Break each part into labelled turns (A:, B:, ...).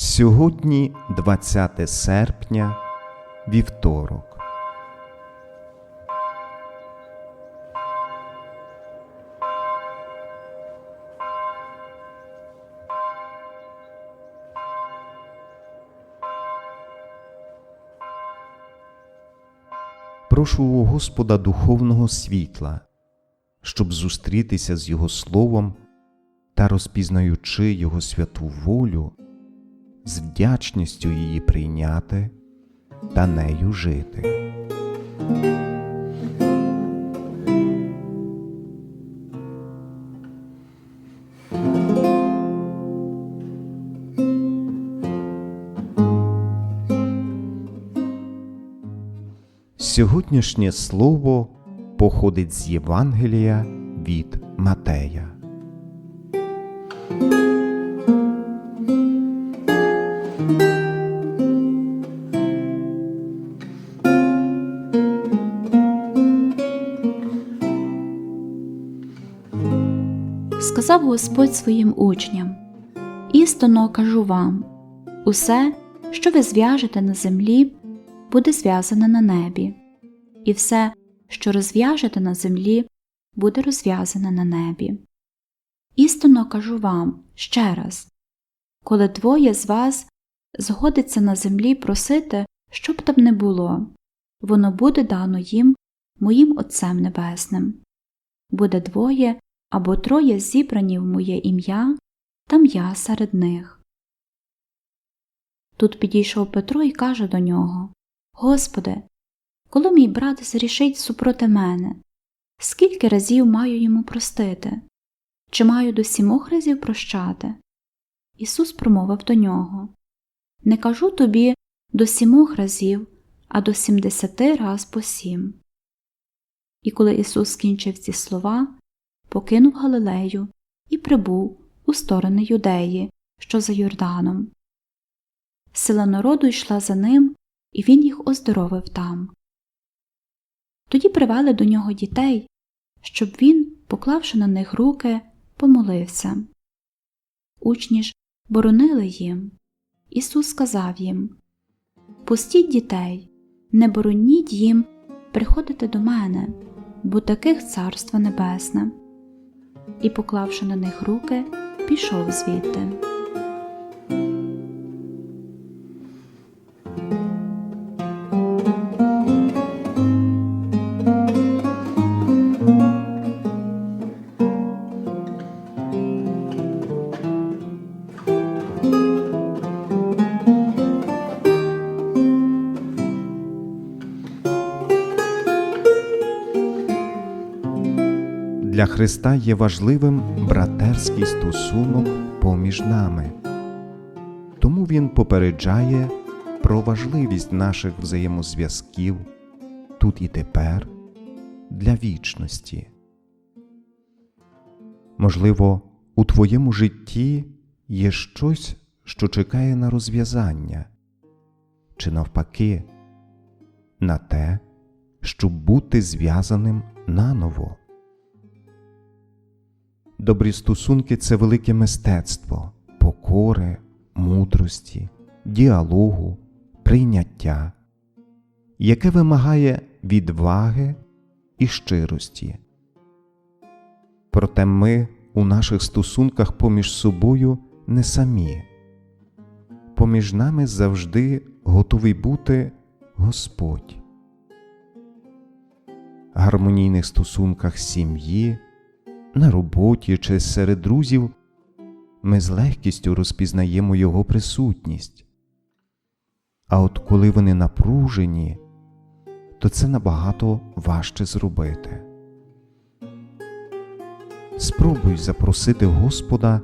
A: Сьогодні 20 серпня, вівторок. Прошу у Господа духовного світла, щоб зустрітися з Його Словом та розпізнаючи Його святу волю, з вдячністю її прийняти та нею жити. Сьогоднішнє слово походить з Євангелія від Матея.
B: Сказав Господь своїм учням: Істинно кажу вам: усе, що ви зв'яжете на землі, буде зв'язане на небі, і все, що розв'яжете на землі, буде розв'язане на небі. Істинно кажу вам ще раз коли двоє з вас згодиться на землі просити, що б там не було, воно буде дано їм моїм Отцем Небесним. Буде двоє або троє зібрані в моє ім'я, там я серед них. Тут підійшов Петро і каже до нього Господи, коли мій брат зрішить супроти мене, скільки разів маю йому простити? Чи маю до сімох разів прощати? Ісус промовив до нього Не кажу тобі до сімох разів, а до сімдесяти раз по сім. І коли Ісус скінчив ці слова, покинув Галилею і прибув у сторони Юдеї, що за Йорданом. Сила народу йшла за ним, і він їх оздоровив там. Тоді привели до нього дітей, щоб він, поклавши на них руки, помолився. Учні ж боронили їм. Ісус сказав їм Пустіть дітей, не бороніть їм приходити до мене, бо таких царство небесне. І, поклавши на них руки, пішов звідти.
A: Для Христа є важливим братерський стосунок поміж нами. Тому Він попереджає про важливість наших взаємозв'язків тут і тепер для вічності. Можливо, у твоєму житті є щось, що чекає на розв'язання, чи навпаки, на те, щоб бути зв'язаним наново. Добрі стосунки це велике мистецтво, покори, мудрості, діалогу, прийняття, яке вимагає відваги і щирості. Проте ми у наших стосунках поміж собою не самі. Поміж нами завжди готовий бути Господь. Гармонійних стосунках сім'ї на роботі чи серед друзів, ми з легкістю розпізнаємо Його присутність. А от коли вони напружені, то це набагато важче зробити. Спробуй запросити Господа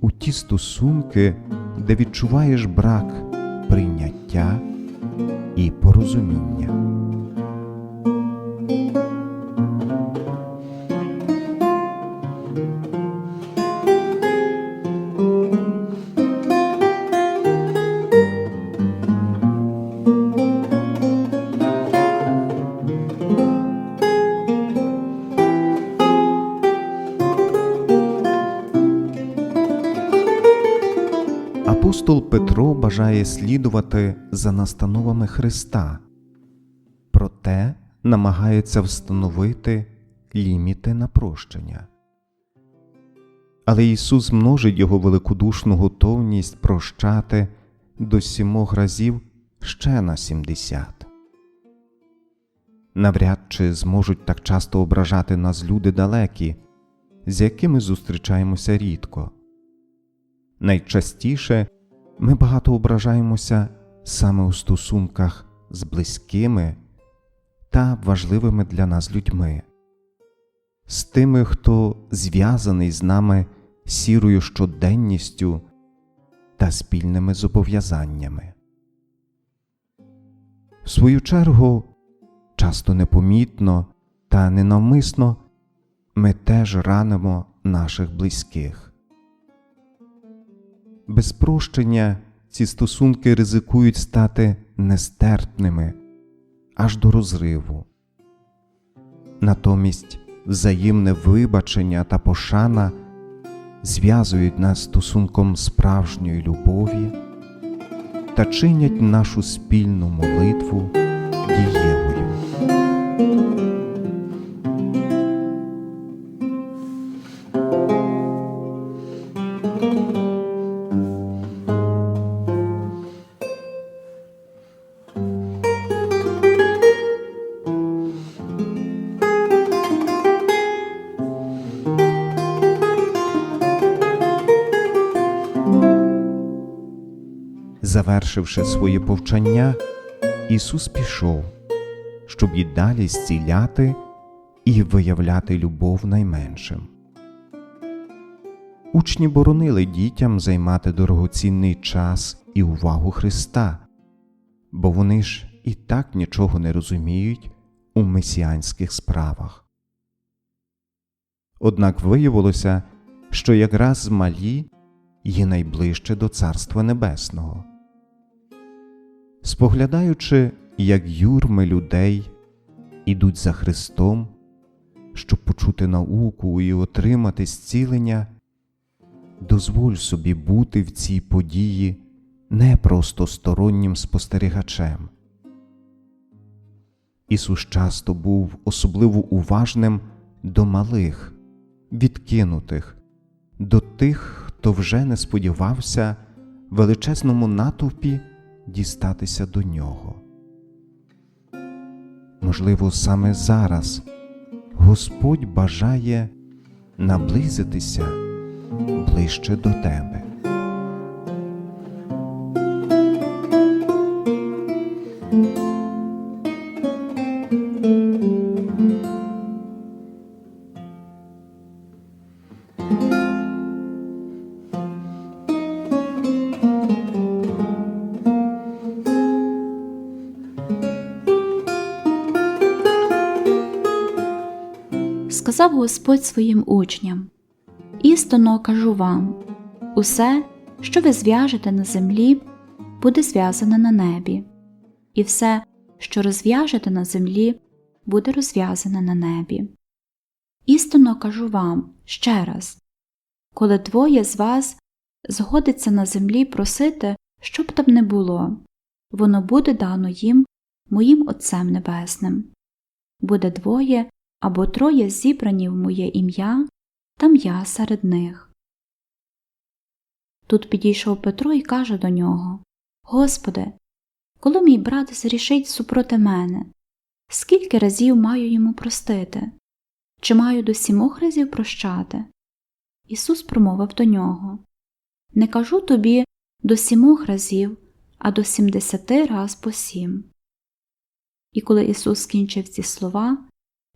A: у ті стосунки, де відчуваєш брак прийняття і порозуміння. Апостол Петро бажає слідувати за настановами Христа, проте намагається встановити ліміти на прощення. Але Ісус множить його великодушну готовність прощати до сімох разів ще на сімдесят. Навряд чи зможуть так часто ображати нас люди далекі, з якими зустрічаємося рідко. Найчастіше ми багато ображаємося саме у стосунках з близькими та важливими для нас людьми, з тими, хто зв'язаний з нами сірою щоденністю та спільними зобов'язаннями. В свою чергу, часто непомітно та ненавмисно ми теж ранимо наших близьких. Без прощення ці стосунки ризикують стати нестерпними аж до розриву. Натомість взаємне вибачення та пошана зв'язують нас стосунком справжньої любові та чинять нашу спільну молитву дієвою. Завершивши своє повчання, Ісус пішов, щоб і далі зціляти і виявляти любов найменшим. Учні боронили дітям займати дорогоцінний час і увагу Христа, бо вони ж і так нічого не розуміють у месіанських справах. Однак виявилося, що якраз малі є найближче до Царства Небесного. Споглядаючи, як юрми людей ідуть за Христом, щоб почути науку і отримати зцілення, дозволь собі бути в цій події не просто стороннім спостерігачем. Ісус часто був особливо уважним до малих, відкинутих, до тих, хто вже не сподівався величезному натовпі дістатися до нього. Можливо, саме зараз Господь бажає наблизитися ближче до тебе.
B: Сказав Господь своїм учням: Істинно кажу вам: усе, що ви зв'яжете на землі, буде зв'язане на небі, і все, що розв'яжете на землі, буде розв'язане на небі. Істинно кажу вам ще раз коли двоє з вас згодиться на землі просити, що б там не було, воно буде дано їм моїм Отцем Небесним. Буде двоє або троє зібрані в моє ім'я, там я серед них. Тут підійшов Петро і каже до нього Господи, коли мій брат зрішить супроти мене, скільки разів маю йому простити? Чи маю до сімох разів прощати? Ісус промовив до нього Не кажу тобі до сімох разів, а до сімдесяти раз по сім. І коли Ісус скінчив ці слова,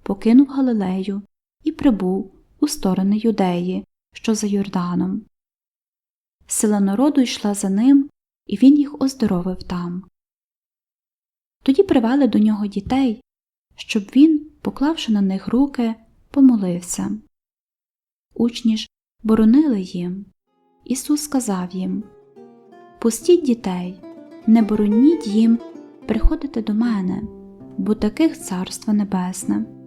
B: покинув Галилею і прибув у сторони Юдеї, що за Йорданом. Сила народу йшла за ним, і він їх оздоровив там. Тоді привели до нього дітей, щоб він, поклавши на них руки, помолився. Учні ж боронили їм. Ісус сказав їм Пустіть дітей, не бороніть їм приходити до мене, бо таких царство небесне.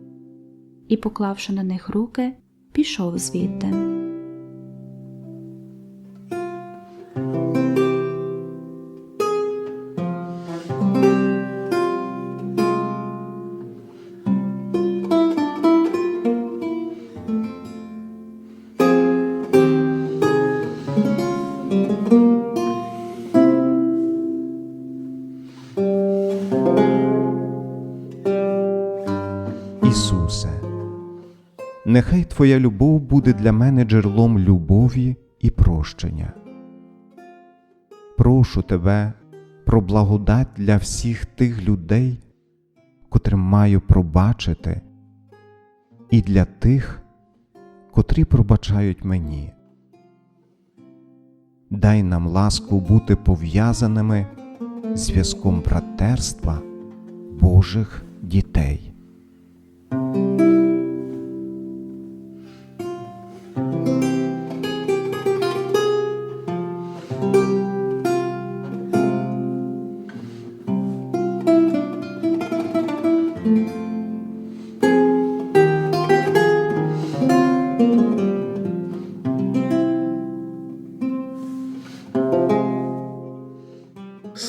B: І, поклавши на них руки, пішов звідти.
A: Нехай Твоя любов буде для мене джерелом любові і прощення. Прошу Тебе про благодать для всіх тих людей, котрим маю пробачити, і для тих, котрі пробачають мені. Дай нам ласку бути пов'язаними зв'язком братерства Божих дітей.